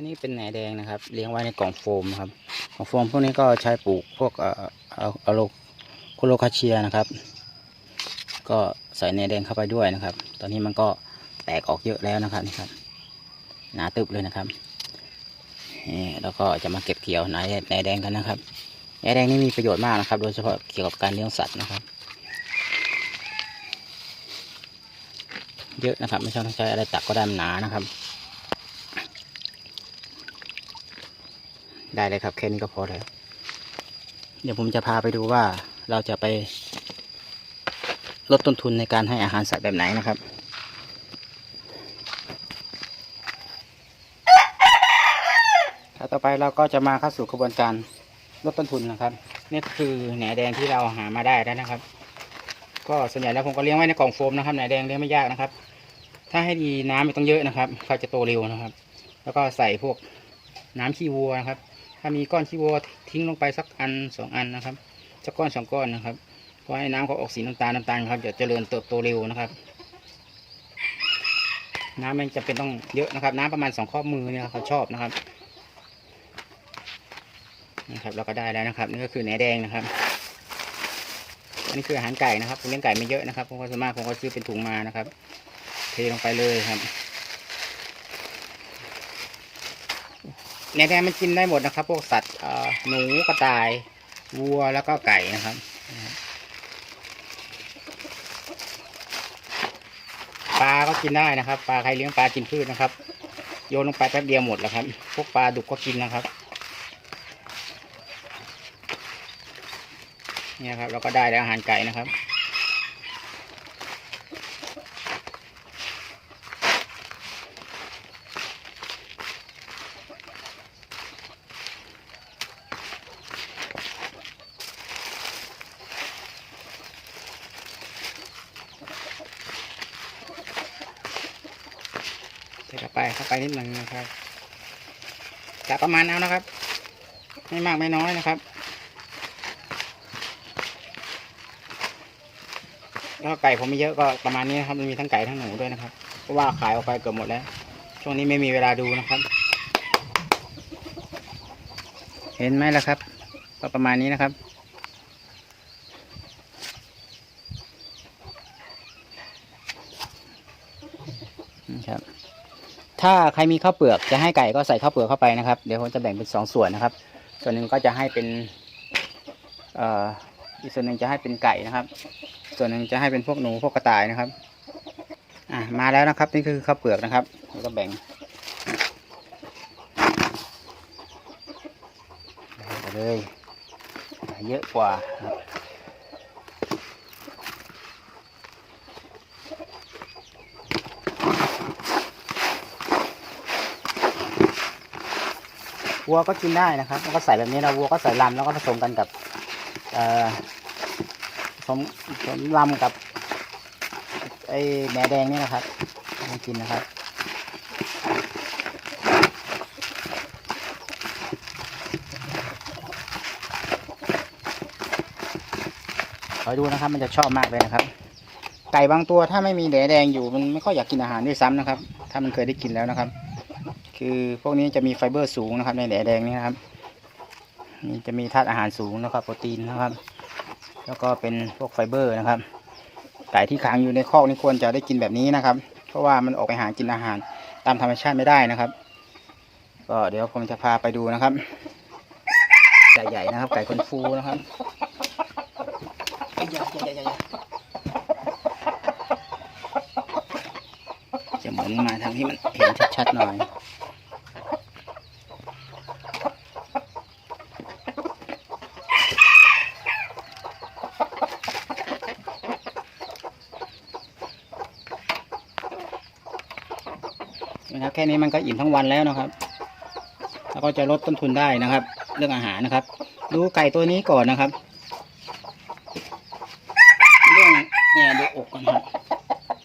นนี้เป็นแหนแดงนะครับ เลี้ยงไว้ในกล่องโฟมครับกล่องโฟมพวกนี้ก็ใช้ปลูกพวกเอ่อเออะโลโคโลคาเชียนะครับ ก็ใส่แหนแดงเข้าไปด้วยนะครับ ตอนนี้มันก็แตกออกเยอะแล้วนะครับนี่ครับ หนาตึบเลยนะครับนี่แล้วก็จะมาเก็บเกี่ยวหนแหนแดงกันนะครับแหนแดงนี่มีประโยชน์มากนะครับ โดยเฉพาะเกี่ยวกับการเลี้ยงสัตว์นะครับ เยอะนะครับ ไม่ต้องใช้อะไรตักก็ได้มันหนานะครับ ได้เลยครับแค่นี้ก็พอแล้ว เดี๋ยวผมจะพาไปดูว่าเราจะไป ลดต้นทุนในการให้อาหารสัตว์แบบไหนนะครับครับต่อไปเราก็จะมาเข้าสู่กระบวนการลดต้นทุนนะครับ นี่คือแหนแดงที่เราหามาได้แล้วนะครับ ก็ส่วนใหญ่แล้วผมก็เลี้ยงไว้ในกล่องโฟมนะครับแหนแดงเลี้ยงไม่ยากนะครับ ถ้าให้ดีน้ำไม่ต้องเยอะนะครับเขาจะโตเร็วนะครับ แล้วก็ใส่พวกน้ำขี้วัวนะครับ ถ้ามีก้อนขี้วัวทิ้งลงไปสักอันสองอันนะครับสักก้อนสองก้อนนะครับเพราะให้น้ำเขาออกสีน้ำตาลน้ำตาลครับจะเจริญเติบโตเร็วนะครับ น้ำมันจะเป็นต้องเยอะนะครับ น้ำประมาณสองข้อมือเนี่ยเขาชอบนะครับนะครับเราก็ได้แล้วนะครับนี่ก็คือแหนแดงนะครับอันนี้คืออาหารไก่นะครับผมเลี้ยงไก่ไม่เยอะนะครับผมก็ส่วนมากผมก็ซื้อเป็นถุงมานะครับ เทลงไปเลยครับ แหนแดงมันกินได้หมดนะครับ พวกสัตว์หนูกระต่ายวัวแล้วก็ไก่นะครับปลาก็กินได้นะครับปลาใครเลี้ยงปลากินพืชนะครับ โยนลงไปแป๊บเดียวหมดแล้วครับ พวกปลาดุกก็กินนะครับ เนี่ยครับเราก็ได้แล้วอาหารไก่นะครับ ใส่ เข้าไปนิดหนึ่งนะครับกะประมาณเอานะครับ ไม่มากไม่น้อยนะครับ แล้วไก่ผมไม่เยอะก็ประมาณนี้นะครับมันมีทั้งไก่ทั้งหนูด้วยนะครับเพราะว่าขายออกไปเกือบหมดแล้ว ช่วงนี้ไม่มีเวลาดูนะครับ เห็นไหมล่ะครับ ก็ประมาณนี้นะครับ นี่ครับ ถ้าใครมีข้าวเปลือกจะให้ไก่ก็ใส่ข้าวเปลือกเข้าไปนะครับ เดี๋ยวผมจะแบ่งเป็นสองส่วนนะครับ ส่วนหนึ่งก็จะให้เป็นเอ่ออีกส่วนหนึ่งจะให้เป็นไก่นะครับ ส่วนหนึ่งจะให้เป็นพวกหนูพวกกระต่ายนะครับอะมาแล้วนะครับ นี่คือข้าวเปลือกนะครับแล้วก็แบ่งไปเลยเยอะกว่าครับ วัวก็กินได้นะครับ แล้วก็ใส่แบบนี้นะวัวก็ใส่ลำแล้วก็ผสมกันกับผสมผสมลำกับไอ้แหนแดงนี่นะครับมากินนะครับคอยดูนะครับมันจะชอบมากเลยนะครับ ไก่บางตัวถ้าไม่มีแหนแดงอยู่มันไม่ค่อยอยากกินอาหารด้วยซ้ำนะครับ ถ้ามันเคยได้กินแล้วนะครับ คือพวกนี้จะมีไฟเบอร์สูงนะครับ ในแหนแดงนี่นะครับนี่จะมีธาตุอาหารสูงนะครับ โปรตีนนะครับ แล้วก็เป็นพวกไฟเบอร์นะครับไก่ที่ขังอยู่ในคอกนี่ควรจะได้กินแบบนี้นะครับ เพราะว่ามันออกไปหากินอาหารตามธรรมชาติไม่ได้นะครับ ก็เดี๋ยวผมจะพาไปดูนะครับไก่ใหญ่นะครับ ไก่คนฟูนะครับใหญ่ใหญ่ใหญ่จะหมุนมาทางที่มันเห็นชัดๆหน่อย แค่นี้มันก็อิ่มทั้งวันแล้วนะครับ แล้วก็จะลดต้นทุนได้นะครับ เรื่องอาหารนะครับ ดูไก่ตัวนี้ก่อนนะครับเรื่องเนี่ยดูอกก่อนครับ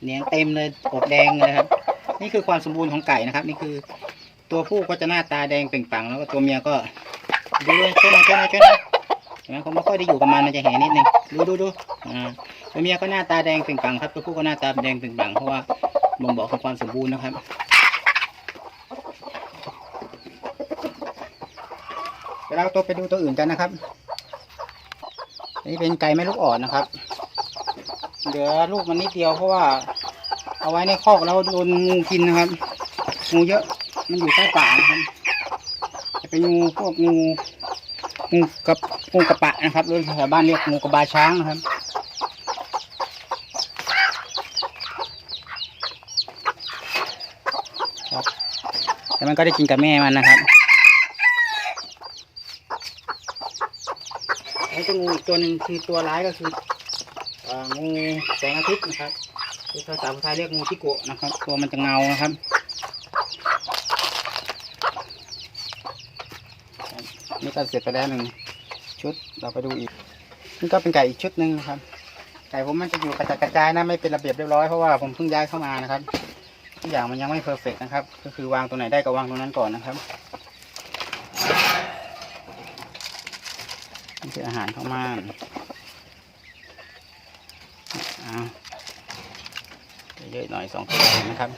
เนียงเต็มเลยอกแดงเลยครับ นี่คือความสมบูรณ์ของไก่นะครับ นี่คือ ตัวผู้ก็จะหน้าตาแดงเปล่งปลังแล้วก็ตัวเมียก็ดูเลยช่วยหน่อยช่วยหน่อยช่วยหน่อยเห็นไหมผมไม่ค่อยได้อยู่กับมันมันจะแหงนิดนึงดูดูดูอ่าตัวเมียก็หน้าตาแดงเปล่งปลังครับตัวผู้ก็หน้าตาแดงเปล่งปลังเพราะว่าบ่งบอกถึงความสมบูรณ์นะครับ เดี๋ ยวเราตัวไปดูตัวอื่นกันนะครับอันนี่เป็นไก่แม่ลูกอ่อนนะครับ เหลือลูกมันนิดเดียวเพราะว่า เอาไว้ในคอกแล้วโดนงูกินนะครับ งูเยอะ มันอยู่ใต้ป่านะครับ จะเป็นงูพวกงูงูกับงูกระปะนะครับหรือแถวบ้านเรียกงูกระบาช้างนะครับครับแต่มันก็ได้กินกับแม่มันนะครับไอ้ตัวงูอีกตัวหนึ่งคือตัวร้ายก็คืองูแสงอาทิตย์นะครับคือภาษาไทยเรียกงูชิโกะนะครับ ตัวมันจะเงานะครับนี่ก็เสร็จไปแล้วหนึ่งชุดเราไปดูอีกนี่ก็เป็นไก่อีกชุดหนึ่งนะครับ ไก่ผมมันจะอยู่กระจัดกระจายนะไม่เป็นระเบียบเรียบร้อยเพราะว่าผมเพิ่งย้ายเข้ามานะครับทุกอย่างมันยังไม่เพอร์เฟกนะครับ ก็คือวางตรงไหนได้ก็วางตรงนั้นก่อนนะครับ คืออาหารข้าวม่านเอาเยอะๆหน่อยสองตัวนะครับ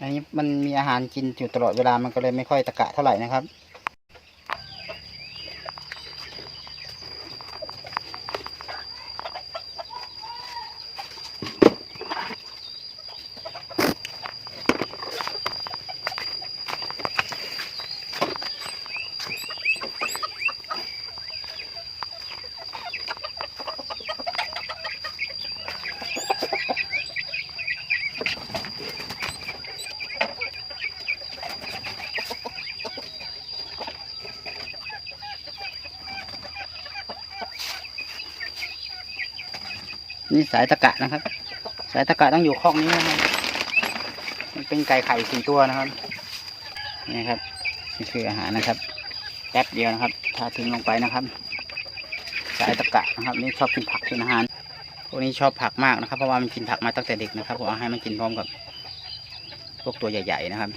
อันนี้มันมีอาหารกินอยู่ตลอดเวลามันก็เลยไม่ค่อยตะกะเท่าไหร่นะครับ นี่สายตะกะนะครับ สายตะกะต้องอยู่คอกนี้นะครับมันเป็นไก่ไข่สี่ตัวนะครับนี่ครับนี่คืออาหารนะครับแป๊บเดียวนะครับถ้าทิ้งลงไปนะครับ สายตะกะนะครับ นี่ชอบกินผักกินอาหารพวกนี้ชอบผักมากนะครับเพราะว่ามันกินผักมาตั้งแต่เด็กนะครับผมเอาให้มันกินพร้อมกับพวกตัวใหญ่ ๆ นะครับ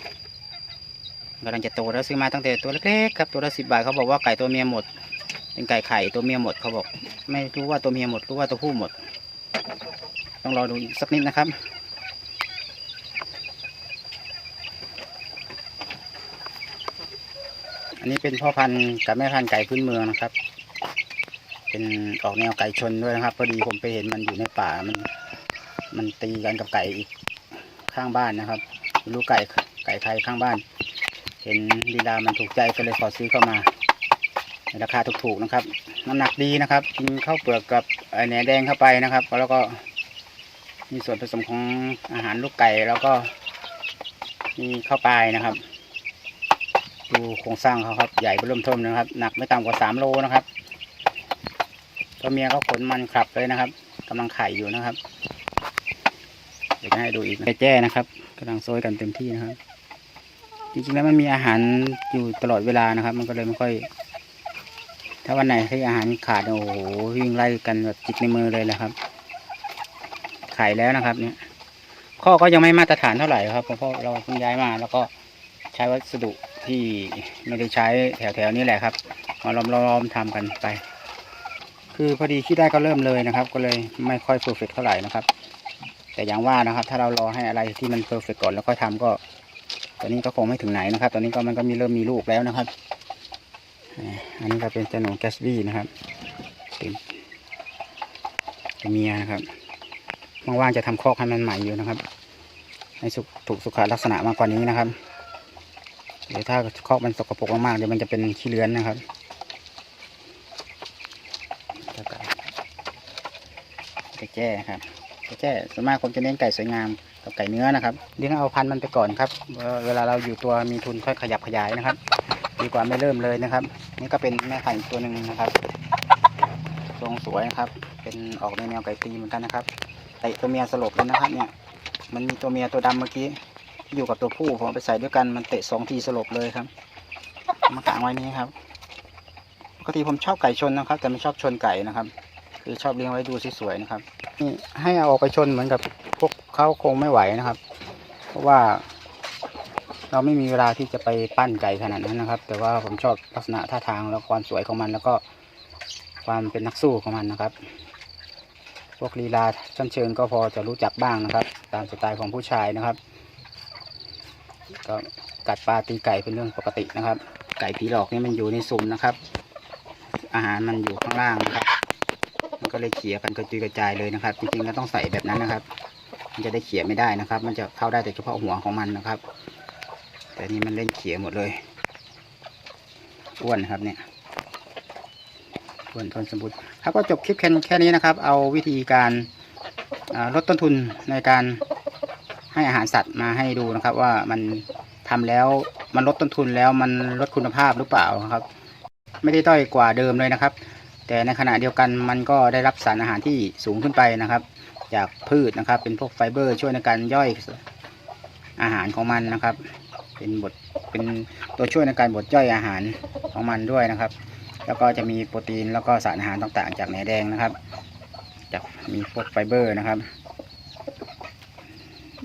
กำลังจะโตแล้วซื้อมาตั้งแต่ตัวเล็กๆครับตัวละสิบบาทเขาบอกว่าไก่ตัวเมียหมด เป็นไก่ไข่ตัวเมียหมดเขาบอก ไม่รู้ว่าตัวเมียหมดรู้ว่าตัวผู้หมด ต้องรอดูอีกสักนิดนะครับ อันนี้เป็นพ่อพันธุ์กับแม่พันธุ์ไก่พื้นเมืองนะครับ เป็นออกแนวไก่ชนด้วยนะครับพอดีผมไปเห็นมันอยู่ในป่ามัน มันตีกันกับไก่อีกข้างบ้านนะครับรู้ไก่ไก่ใครข้างบ้าน เห็นลีลามันถูกใจก็เลยขอซื้อเข้ามาในราคาถูกๆนะครับน้ำหนักดีนะครับ กินข้าวเปลือกกับไอ้แหนแดงเข้าไปนะครับ แล้วก็มีส่วนผสมของอาหารลูกไก่แล้วก็มีข้าวปลายนะครับ ดูโครงสร้างเขาครับใหญ่เบิ่มเทิมนะครับ หนักไม่ต่ำกว่าสามโลนะครับตัวเมียเขาขนมันขับเลยนะครับกำลังไข่อยู่นะครับ เดี๋ยวจะให้ดูอีกไก่แจ้นะครับกำลังโซยกันเต็มที่นะครับ จริงๆแล้วมันมีอาหารอยู่ตลอดเวลานะครับ มันก็เลยไม่ค่อย ถ้าวันไหนที่อาหารขาดโอ้โหวิ่งไล่กันแบบจิกในมือเลยแหละครับ ขายแล้วนะครับ เนี่ยข้อก็ยังไม่มาตรฐานเท่าไหร่ครับเพราะเราเพิ่งย้ายมา แล้วก็ใช้วัสดุที่ไม่ได้ใช้แถวๆนี้แหละครับ มาล้อมๆทำกันไป คือพอดีคิดได้ก็เริ่มเลยนะครับ ก็เลยไม่ค่อยเพอร์เฟกเท่าไหร่นะครับ แต่อย่างว่านะครับ ถ้าเรารอให้อะไรที่มันเพอร์เฟกก่อนแล้วค่อยทำก็ ตอนนี้ก็คงไม่ถึงไหนนะครับ ตอนนี้ก็มันก็มีเริ่มมีลูกแล้วนะครับ อันนี้ก็เป็นจนูแกสบี้นะครับเป็นเมียนะครับว่างๆจะทำคอกให้มันใหม่อยู่นะครับ ให้สุขถูกสุขลักษณะมากกว่านี้นะครับเดี๋ยวถ้าคอกมันสกปรกมากๆเดี๋ยวมันจะเป็นขี้เลื้อนนะครับแล้วก็ไก่แจ้ครับไก่แจ้ส่วนมากผมจะเน้นไก่สวยงามกับไก่เนื้อนะครับเลี้ยงเอาพันธุ์มันไปก่อนครับ เวลาเราอยู่ตัวมีทุนค่อยขยับขยายนะครับ ดีกว่าไม่เริ่มเลยนะครับ นี่ก็เป็นแม่พันธุ์อีกตัวหนึ่งนะครับทรงสวยนะครับ เป็นออกในแนวไก่ตีเหมือนกันนะครับเตะตัวเมียสลบเลยนะครับ เนี่ย มันมีตัวเมียตัวดำเมื่อกี้ อยู่กับตัวผู้ผมเอไปใส่ด้วยกันมันเตะสองทีสลบเลยครับเอามากางไว้นี้ครับปกติผมชอบไก่ชนนะครับ แต่ไม่ชอบชนไก่นะครับ คือชอบเลี้ยงไว้ดูสวยๆนะครับ นี่ให้เอาออกไปชนเหมือนกับพวกเขาคงไม่ไหวนะครับ เพราะว่า เราไม่มีเวลาที่จะไปปั้นไก่ขนาดนั้นนะครับ แต่ว่าผมชอบลักษณะท่าทางแล้วความสวยของมันแล้วก็ความเป็นนักสู้ของมันนะครับ พวกลีลาชั้นเชิงก็พอจะรู้จักบ้างนะครับ ตามสไตล์ของผู้ชายนะครับ ก็กัดปลาตีไก่เป็นเรื่องปกตินะครับ ไก่ผีหลอกนี่มันอยู่ในสุ่มนะครับ อาหารมันอยู่ข้างล่างนะครับ มันก็เลยเขี่ยกันกระจุยกระจายเลยนะครับ จริงๆแล้วต้องใส่แบบนั้นนะครับ มันจะได้เขี่ยไม่ได้นะครับ มันจะเข้าได้แต่เฉพาะหัวของมันนะครับ แต่นี่มันเล่นเขียหมดเลยอ้วนครับเนี่ยอ้วนทนสมบูรณ์ครับก็จบคลิปแค่แค่นี้นะครับ เอาวิธีการลดต้นทุนในการให้อาหารสัตว์มาให้ดูนะครับ ว่ามันทำแล้วมันลดต้นทุนแล้วมันลดคุณภาพหรือเปล่าครับ ไม่ได้ด้อยกว่าเดิมเลยนะครับ แต่ในขณะเดียวกันมันก็ได้รับสารอาหารที่สูงขึ้นไปนะครับ จากพืชนะครับ เป็นพวกไฟเบอร์ช่วยในการย่อยอาหารของมันนะครับ เป็นบทเป็นตัวช่วยในการบดย่อยอาหารของมันด้วยนะครับ แล้วก็จะมีโปรตีนแล้วก็สารอาหารต่างๆ จากแหนแดงนะครับจากมีพวกไฟเบอร์นะครับ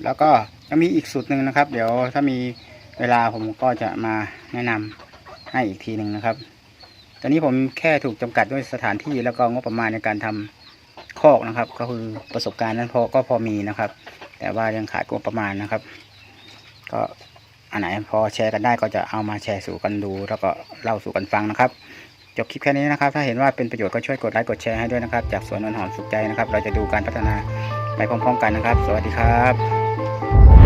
แล้วก็จะมีอีกสูตรหนึ่งนะครับ เดี๋ยวถ้ามีเวลาผมก็จะมาแนะนำให้อีกทีหนึ่งนะครับ ตอนนี้ผมแค่ถูกจำกัดด้วยสถานที่แล้วก็งบประมาณในการทำคอกนะครับ ก็คือประสบการณ์นั้นพอก็พอมีนะครับ แต่ว่ายังขาดงบประมาณนะครับ ก็ อันไหนพอแชร์กันได้ก็จะเอามาแชร์สู่กันดู แล้วก็เล่าสู่กันฟังนะครับจบคลิปแค่นี้นะครับ ถ้าเห็นว่าเป็นประโยชน์ก็ช่วยกดไลค์กดแชร์ให้ด้วยนะครับ จากสวนนนหอมสุขใจนะครับ เราจะดูการพัฒนาไปพร้อมๆกันนะครับ สวัสดีครับ